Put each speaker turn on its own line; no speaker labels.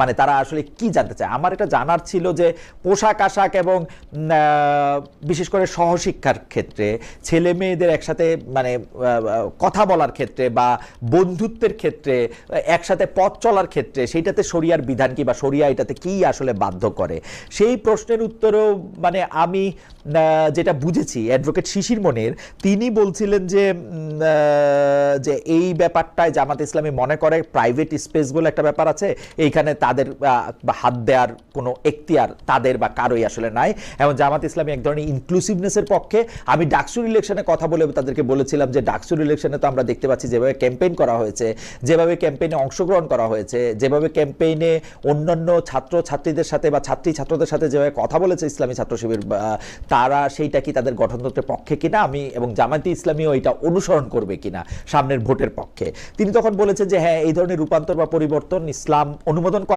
মানে তারা আসলে কি জানতে চায়? আমার এটা জানার ছিল যে পোশাক, আশাক এবং বিশেষ করে সহশিক্ষার ক্ষেত্রে ছেলে মেয়েদের একসাথে মানে কথা বলার ক্ষেত্রে বা বন্ধুত্বের ক্ষেত্রে একসাথে পথ চলার ক্ষেত্রে সেইটাতে শরিয়ার বিধান কি বা শরিয়া এটাতে কি আসলে বাধ্য করে? সেই প্রশ্নের উত্তরেও মানে আমি যেটা বুঝেছি অ্যাডভোকেট শিশির মনের, তিনি বলছিলেন যে যে এই ব্যাপারটায় জামাত ইসলামী মনে করে প্রাইভেট স্পেস বলে একটা ব্যাপার আছে, এইখানে তাদের হাত দেওয়ার কোনো এখতিয়ার তাদের বা কারোই আসলে নাই। এবং জামাত ইসলামী এক ধরনের ইনক্লুসিভনেসের পক্ষে, আমি ডাকসুর ইলেকশনে কথা বলে তাদেরকে বলেছিলাম যে, ডাকসুর ইলেকশনে তো আমরা দেখতে পাচ্ছি যেভাবে ক্যাম্পেইন করা হয়েছে, যেভাবে ক্যাম্পেইনে অংশগ্রহণ করা হয়েছে, যেভাবে ক্যাম্পেইনে অন্যান্য ছাত্র ছাত্রীদের সাথে বা ছাত্রী ছাত্রদের সাথে যেভাবে কথা বলেছে ইসলামী ছাত্র শিবির তারা সেইটা কি তাদের গঠনতন্ত্রের পক্ষে কিনা? আমি এবং জামায়াতে ইসলামীও এটা অনুসরণ করবে কিনা সামনের ভোটের পক্ষে? তিনি তখন বলেছেন যে হ্যাঁ এই ধরনের রূপান্তর বা পরিবর্তন ইসলাম অনুমোদন